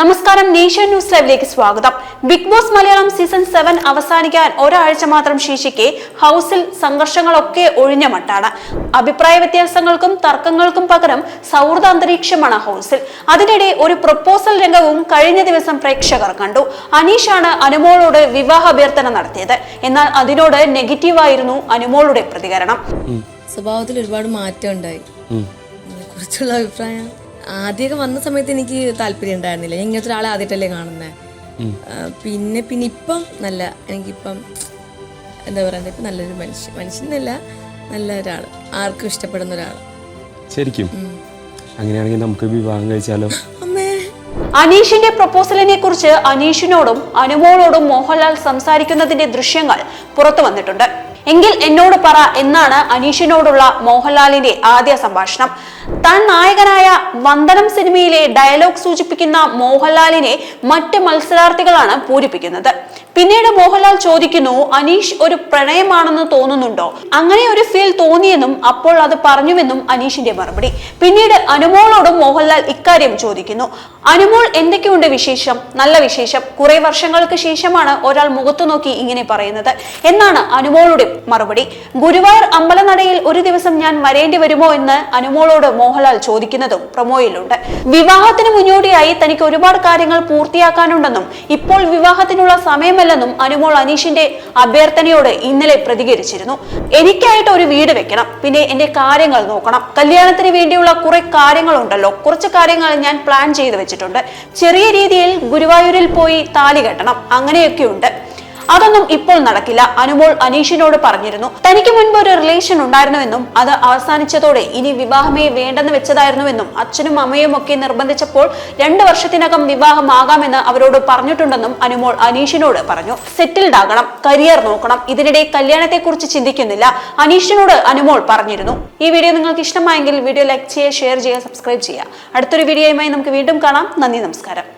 നമസ്കാരം nation news ലൈവിലേക്ക് സ്വാഗതം. Big boss Malayalam season seven അവസാനിക്കാൻ ഒരാഴ്ച മാത്രം ശേഷിക്കെ ഹൗസിൽ സംഘർഷങ്ങളൊക്കെ ഒഴിഞ്ഞ മട്ടാണ്. അഭിപ്രായ വ്യത്യാസങ്ങൾക്കും തർക്കങ്ങൾക്കും പകരം സൗഹൃദ അന്തരീക്ഷമാണ് ഹൗസിൽ. അതിനിടെ ഒരു പ്രപ്പോസൽ രംഗവും കഴിഞ്ഞ ദിവസം പ്രേക്ഷകർ കണ്ടു. അനീഷാണ് അനുമോളോട് വിവാഹ അഭ്യർത്ഥന നടത്തിയത്. എന്നാൽ അതിനോട് നെഗറ്റീവായിരുന്നു അനുമോളുടെ പ്രതികരണം. സ്വഭാവത്തിൽ ഒരുപാട് മാറ്റം ഉണ്ടായി. കുറിച്ചുള്ള അഭിപ്രായം? ആദ്യമൊക്കെ വന്ന സമയത്ത് എനിക്ക് താല്പര്യം ഉണ്ടായിരുന്നില്ല. ഞാൻ ഇങ്ങനത്തെ ഒരാളെ ആദ്യമായിട്ടല്ലേ കാണുന്നത് പിന്നെ പിന്നെ ഇപ്പം നല്ല എനിക്കിപ്പം എന്താ പറയുക ഇപ്പം നല്ലൊരു മനുഷ്യൻ മനുഷ്യനല്ല നല്ല ഒരാൾ ആർക്കും ഇഷ്ടപ്പെടുന്ന ഒരാൾ ശരിക്കും? അങ്ങനെയാണെങ്കിൽ നമുക്ക് വിവാഹം കഴിച്ചാലോ? അമ്മേ. അനീഷിന്റെ പ്രപ്പോസലിനെ കുറിച്ച് അനീഷിനോടും അനുമോളോടും മോഹൻലാൽ സംസാരിക്കുന്നതിന്റെ ദൃശ്യങ്ങൾ പുറത്തു വന്നിട്ടുണ്ട്. എങ്കിൽ എന്നോട് പറ എന്നാണ് അനീഷിനോടുള്ള മോഹൻലാലിന്റെ ആദ്യ സംഭാഷണം. താൻ നായകനായ വന്ദനം സിനിമയിലെ ഡയലോഗ് സൂചിപ്പിക്കുന്ന മോഹൻലാലിനെ മറ്റ് മത്സരാർത്ഥികളാണ് പൂരിപ്പിക്കുന്നത്. പിന്നീട് മോഹൻലാൽ ചോദിക്കുന്നു അനീഷ് ഒരു പ്രണയമാണെന്ന് തോന്നുന്നുണ്ടോ? അങ്ങനെ ഒരു ഫീൽ തോന്നിയെന്നും അപ്പോൾ അത് പറഞ്ഞുവെന്നും അനീഷിന്റെ മറുപടി. പിന്നീട് അനുമോളോടും മോഹൻലാൽ ഇക്കാര്യം ചോദിക്കുന്നു. അനുമോൾ എന്തൊക്കെയുണ്ട് വിശേഷം? നല്ല വിശേഷം. കുറെ വർഷങ്ങൾക്ക് ശേഷമാണ് ഒരാൾ മുഖത്തു നോക്കി ഇങ്ങനെ പറയുന്നത് എന്നാണ് അനുമോളുടെ മറുപടി. ഗുരുവായൂർ അമ്പലനടയിൽ ഒരു ദിവസം ഞാൻ വരേണ്ടി വരുമോ എന്ന് അനുമോളോട് മോഹൻലാൽ ചോദിക്കുന്നതും പ്രൊമോയിലുണ്ട്. വിവാഹത്തിന് മുന്നോടിയായി തനിക്ക് ഒരുപാട് കാര്യങ്ങൾ പൂർത്തിയാക്കാനുണ്ടെന്നും ഇപ്പോൾ വിവാഹത്തിനുള്ള സമയമല്ലെന്നും അനുമോൾ അനീഷിന്റെ അഭ്യർത്ഥനയോട് ഇന്നലെ പ്രതികരിച്ചിരുന്നു. എനിക്കായിട്ട് ഒരു വീട് വെക്കണം പിന്നെ എന്റെ കാര്യങ്ങൾ നോക്കണം. കല്യാണത്തിന് വേണ്ടിയുള്ള കുറെ കാര്യങ്ങളുണ്ടല്ലോ കുറച്ച് കാര്യങ്ങൾ ഞാൻ പ്ലാൻ ചെയ്തു വെച്ചിട്ടുണ്ട്. ചെറിയ രീതിയിൽ ഗുരുവായൂരിൽ പോയി താലി കെട്ടണം അങ്ങനെയൊക്കെയുണ്ട്. അതൊന്നും ഇപ്പോൾ നടക്കില്ല. അനുമോൾ അനീഷിനോട് പറഞ്ഞിരുന്നു. തനിക്ക് മുൻപ് ഒരു റിലേഷൻ ഉണ്ടായിരുന്നുവെന്നും അത് അവസാനിച്ചതോടെ ഇനി വിവാഹമേ വേണ്ടെന്ന് വെച്ചതായിരുന്നുവെന്നും അച്ഛനും അമ്മയും ഒക്കെ നിർബന്ധിച്ചപ്പോൾ രണ്ടു വർഷത്തിനകം വിവാഹമാകാമെന്ന് അവരോട് പറഞ്ഞിട്ടുണ്ടെന്നും അനുമോൾ അനീഷിനോട് പറഞ്ഞു. സെറ്റിൽഡ് ആകണം. കരിയർ നോക്കണം. ഇതിനിടെ കല്യാണത്തെക്കുറിച്ച് ചിന്തിക്കുന്നില്ല. അനീഷിനോട് അനുമോൾ പറഞ്ഞിരുന്നു. ഈ വീഡിയോ നിങ്ങൾക്ക് ഇഷ്ടമായെങ്കിൽ വീഡിയോ ലൈക്ക് ചെയ്യുക ഷെയർ ചെയ്യുക സബ്സ്ക്രൈബ് ചെയ്യുക. അടുത്തൊരു വീഡിയോയുമായി നമുക്ക് വീണ്ടും കാണാം. നന്ദി നമസ്കാരം.